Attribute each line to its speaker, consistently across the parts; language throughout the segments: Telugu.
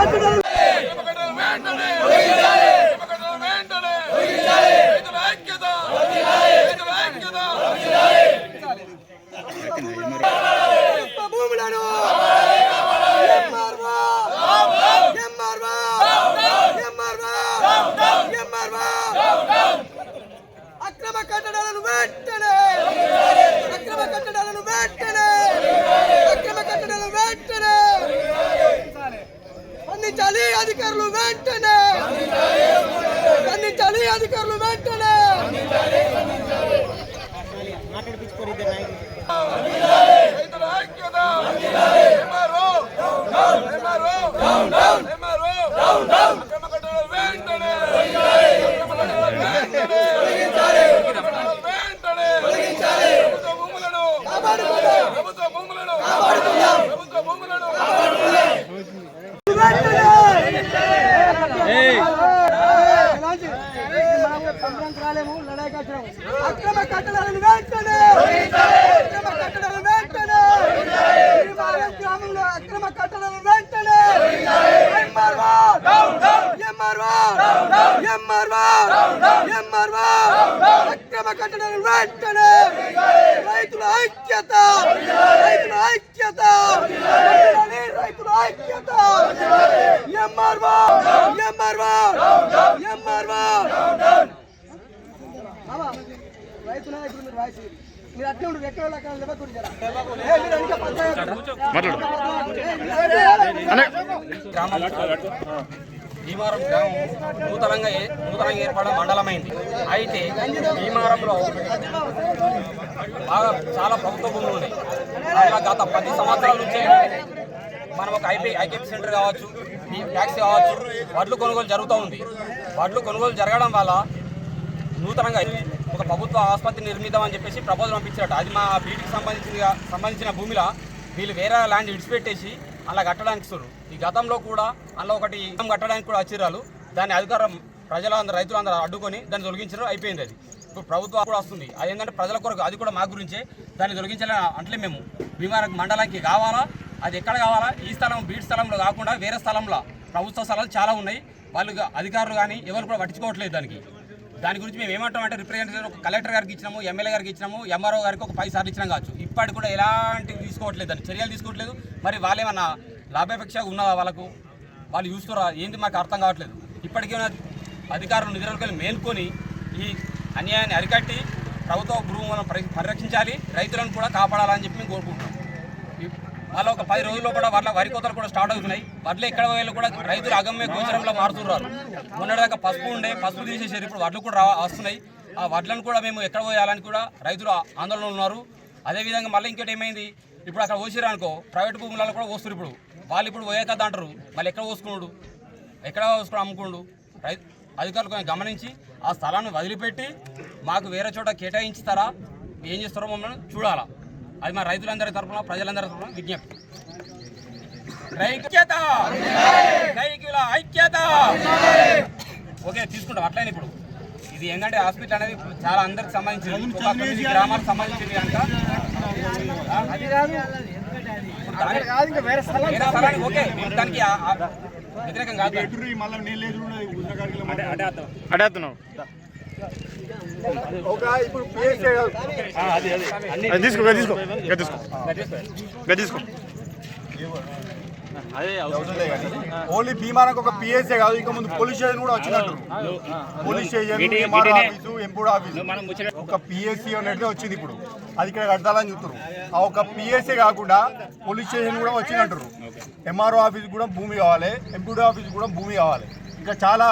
Speaker 1: కట్టడాలు
Speaker 2: నిమ్మగడ్డలు వెంటనే నిమ్మగడ్డలు వెంటనే రైతుల ఐక్యత రైతుల ఐక్యత
Speaker 1: ప్రభుత్వ భూములను ఎంఆర్ఓ ఎంఆర్ఓ ఎంఆర్ఓ ఎంఆర్ఓ అక్రమ కట్టడాలను వెంటనే అక్రమ కట్టడాలను వెంటనే అక్రమ కట్టడాలను వెంటనే స్పందించాలి అధికారులు వెంటనే స్పందించాలి అధికారులు వెంటనే
Speaker 2: రైతుల ఐక్యత ఎంఆర్ఓ ఎంఆర్ఓ ఎంఆర్ఓ నిమ్మగడ్డలు వెంటనే నిమ్మగడ్డలు వెంటనే నిమ్మగడ్డలు వెంటనే ప్రభుత్వ భూములను ప్రభుత్వ భూములను ప్రభుత్వ భూములను
Speaker 1: అక్రమ కట్టడాలను వెంటనే అక్రమ కట్టడాలను వెంటనే శ్రీవారం గ్రామంలో అక్రమ కట్టడాలను వెంటనే ఎంఆర్ఓ ఎంఆర్ఓ ఎంఆర్ఓ ఎంఆర్ఓ అక్రమ కట్టడాలను వెంటనే రైతుల ఐక్యత రైతుల ఐక్యత కట్టడాలి రైతుల ఐక్యత ఎంఆర్ఓ ఎంఆర్ఓ ఎంఆర్ఓ బాబా, రైతు నాయకులు మీరు వాయిస్ ఇయ్యండి. మీరు అట్లే ఉండరు ఎక్కడ వాళ్ళు అక్కడ లేవకూడదు జర. ఏ, ఏ,
Speaker 3: భీమారం గ్రామం నూతనంగా నూతనంగా ఏర్పడిన మండలమైంది. అయితే భీమారంలో బాగా చాలా ప్రభుత్వ భూములు ఉన్నాయి. అలా గత పది సంవత్సరాల నుంచి మనం ఒక ఐపీ ఐకేపీ సెంటర్ కావచ్చు ట్యాక్సీ కావచ్చు వడ్లు కొనుగోలు జరుగుతూ ఉంది. వడ్లు కొనుగోలు జరగడం వల్ల నూతనంగా ఒక ప్రభుత్వ ఆసుపత్రి నిర్మిద్దామని చెప్పేసి ప్రపోజల్ పంపించారట. అది మా బీటీకి సంబంధించిన సంబంధించిన భూమిలో వీళ్ళు వేరే ల్యాండ్ విడిచిపెట్టేసి అలా కట్టడానికి చూడు ఈ గతంలో కూడా అలా ఒకటి కట్టడానికి కూడా వచ్చిరాలు దాని అధికారం ప్రజలందరూ రైతులందరూ అడ్డుకొని దాన్ని తొలగించడం అయిపోయింది అది. ఇప్పుడు ప్రభుత్వం కూడా వస్తుంది. అది ఏంటంటే ప్రజల కొరకు అది కూడా మా గురించే. దాన్ని తొలగించాలని అంటే మేము. భీమారం మండలానికి కావాలా? అది ఎక్కడ కావాలా? ఈ స్థలం బీట్ స్థలంలో కాకుండా వేరే స్థలంలో. ప్రభుత్వ స్థలాలు చాలా ఉన్నాయి. వాళ్ళు అధికారులు కానీ ఎవరు కూడా పట్టించుకోవట్లేదు దానికి. దాని గురించి మేము ఏమంటాం అంటే రిప్రజెంటేటివ్ ఒక కలెక్టర్ గారికి ఇచ్చినాము ఎమ్మెల్యే గారికి ఇచ్చినాము ఎంఆర్ఓ గారికి ఒక పది సార్లు ఇచ్చినాం కావచ్చు. ఇప్పటికి కూడా ఎలాంటివి తీసుకోవట్లేదు దాన్ని. చర్యలు తీసుకోవట్లేదు. మరి వాళ్ళేమన్నా లాభాపేక్ష ఉన్నదా వాళ్ళకు? వాళ్ళు చూసుకోరా ఏంటి మాకు అర్థం కావట్లేదు. ఇప్పటికీ ఉన్న అధికారులు నిధులకు మేల్కొని ఈ అన్యాయాన్ని అరికట్టి ప్రభుత్వ భూములను పరిరక్షించాలి రైతులను కూడా కాపాడాలని చెప్పి మేము కోరుకుంటున్నాం. అలా ఒక పది రోజుల్లో కూడా వాళ్ళ వరి కోతలు కూడా స్టార్ట్ అవుతున్నాయి. వడ్లు ఎక్కడ పోయాలో కూడా రైతులు అగమ్య గోచరంలో మారుతున్నారు. మొన్నటిదాకా పసుపు ఉండే పసుపు తీసేసారు ఇప్పుడు వడ్లు కూడా రా- వస్తున్నాయి. ఆ వడ్లను కూడా మేము ఎక్కడ పోయాలని కూడా రైతులు ఆందోళన ఉన్నారు. అదేవిధంగా మళ్ళీ ఇంకోటి ఏమైంది? ఇప్పుడు అక్కడ పోసిరు అనుకో ప్రైవేట్ భూములలో కూడా పోస్తారు ఇప్పుడు. వాళ్ళు ఇప్పుడు పోయాక అంటారు. మళ్ళీ ఎక్కడ పోసుకున్నాడు? ఎక్కడ పోసుకుని అమ్ముకుండు? రైతు అధికారులు కొంచెం గమనించి ఆ స్థలాన్ని వదిలిపెట్టి మాకు వేరే చోట కేటాయించుతారా? ఏం చేస్తారో మమ్మల్ని చూడాలా. అది మా రైతులందరి తరఫున ప్రజలందరి తరఫున విజ్ఞప్తి. ఐక్యత! రైతుల ఐక్యత! ఓకే తీసుకుంటాం అట్లనే ఇప్పుడు. ఇది ఏంటంటే హాస్పిటల్ అనేది చాలా అందరికి సంబంధించింది. గ్రామాలకు సంబంధించింది కనుక. అది కాదు. వేరే స్థలానికి ఓకే దానికి వ్యతిరేకం కాదు.
Speaker 4: అడేస్తున్నావు అది తీసుకో గది తీసుకో గది తీసుకో. గది తీసుకో.
Speaker 5: ఓన్లీ భీమానికి ఒక పిఎస్ఏ కాదు ఇంకా ముందు పోలీస్ స్టేషన్ కూడా వచ్చినట్టు. పోలీస్ స్టేషన్ ఎంఆర్ఓ ఆఫీసు ఎంపూడ్ ఆఫీసు. ఒక పిఎస్సి అనేది వచ్చింది ఇప్పుడు. అది ఇక్కడ కట్టాలని చూస్తారు ఆ ఒక పిఎస్ఏ కాకుండా పోలీస్ స్టేషన్ కూడా వచ్చినట్టు. ఎంఆర్ఓ ఆఫీస్ కూడా భూమి కావాలి ఎంపూడ్ ఆఫీస్ కూడా భూమి కావాలి. ఇంకా చాలా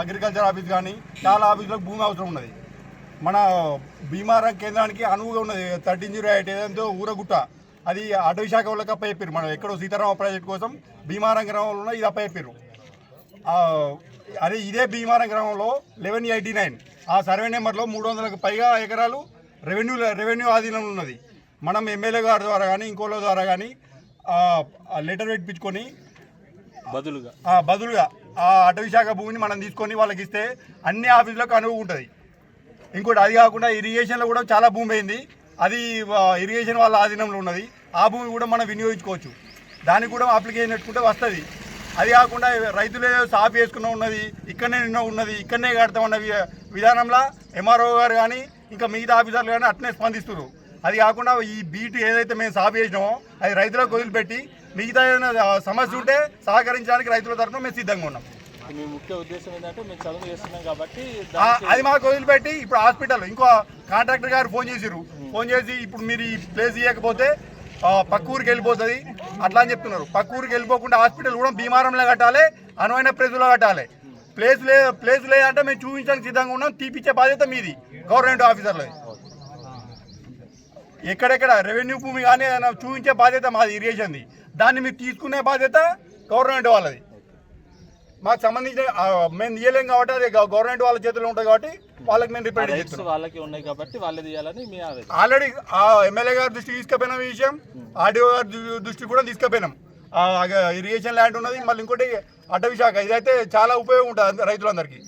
Speaker 5: అగ్రికల్చర్ ఆఫీస్ కానీ చాలా ఆఫీసులకు భూమి అవసరం ఉన్నది. మన భీమారం కేంద్రానికి అనువుగా ఉన్నది. థర్టీన్ జీరో ఎయిట్ ఏదంటే ఊరగుట్ట. అది అటవీ శాఖ వాళ్ళకి అప్ప చెప్పారు మనం ఎక్కడో సీతారామ ప్రాజెక్ట్ కోసం భీమారం గ్రామంలో ఇది అప్ప చెప్పారు ఆ, అదే ఇదే భీమారం గ్రామంలో లెవెన్ ఎయిటీ నైన్. ఆ సర్వే నెంబర్లో మూడు వందలకు పైగా ఎకరాలు రెవెన్యూ రెవెన్యూ ఆధీనంలో ఉన్నది. మనం ఎమ్మెల్యే గారి ద్వారా కానీ ఇంకోళ్ళ ద్వారా కానీ లెటర్ పెట్టించుకొని
Speaker 4: బదులుగా.
Speaker 5: బదులుగా. ఆ అటవీశాఖ భూమిని మనం తీసుకొని వాళ్ళకి ఇస్తే అన్ని ఆఫీసులకు అనువు ఉంటుంది. ఇంకోటి అది కాకుండా ఇరిగేషన్లో కూడా చాలా భూమి అయింది అది ఇరిగేషన్ వాళ్ళ ఆధీనంలో ఉన్నది. ఆ భూమి కూడా మనం వినియోగించుకోవచ్చు. దానికి కూడా అప్లికేషన్ పెట్టుకుంటే వస్తుంది. అది కాకుండా రైతులు సాఫ్ వేసుకున్న ఉన్నది ఇక్కడనే నిన్న ఉన్నది ఇక్కడనే కడతాం వి- విధానంలో ఎంఆర్ఓ గారు కానీ ఇంకా మిగతా ఆఫీసర్లు కానీ అట్నే స్పందిస్తున్నారు అది కాకుండా ఈ బీట్ ఏదైతే మేము సాఫ్ చేసినామో అది రైతులకు వదిలిపెట్టి మిగతా ఏదైనా సమస్య ఉంటే సహకరించడానికి రైతుల తరఫున మేము సిద్ధంగా ఉన్నాం.
Speaker 6: మీ ముఖ్య ఉద్దేశం ఏంటంటే మేము చదువు చేస్తున్నాం కాబట్టి
Speaker 5: ఆ, అది మాకు వదిలిపెట్టి ఇప్పుడు హాస్పిటల్ ఇంకో కాంట్రాక్టర్ గారు ఫోన్ చేసిర్రు. ఫోన్ చేసి ఇప్పుడు మీరు ఈ ప్లేస్ ఇవ్వకపోతే పక్క ఊరికి వెళ్ళిపోతుంది. అట్లా అని చెప్తున్నారు. పక్క ఊరికి వెళ్ళిపోకుండా హాస్పిటల్ కూడా భీమారంలో కట్టాలి అనువైన ప్లేసులో కట్టాలి. ప్లేస్ లే ప్లేస్ లేదంటే మేము చూపించడానికి సిద్ధంగా ఉన్నాం తీపిచ్చే బాధ్యత మీది గవర్నమెంట్ ఆఫీసర్లది. ఎక్కడెక్కడ? రెవెన్యూ భూమి కానీ ఏదైనా చూపించే బాధ్యత మాది ఇరిగేషన్ది దాన్ని మీరు తీసుకునే బాధ్యత గవర్నమెంట్ వాళ్ళది. మాకు సంబంధించిన మేము తీయలేం కాబట్టి అది గవ- గవర్నమెంట్ వాళ్ళ చేతిలో ఉంటుంది కాబట్టి వాళ్ళకి మేము
Speaker 6: రైట్స్
Speaker 5: చేస్తున్నాం.
Speaker 6: వాళ్ళకి ఉన్నాయి కాబట్టి వాళ్ళే తీయాలని మీ
Speaker 5: ఆల్రెడీ ఆ ఎమ్మెల్యే గారి దృష్టికి తీసుకుపోయిన విషయం. ఆర్డీఓ గారి దృ- దృష్టికి కూడా తీసుకుపోయినాం. ఇరిగేషన్ ల్యాండ్ ఉన్నది. మళ్ళీ ఇంకోటి అటవీ శాఖ. ఇదైతే చాలా ఉపయోగం ఉంటుంది రైతులందరికీ.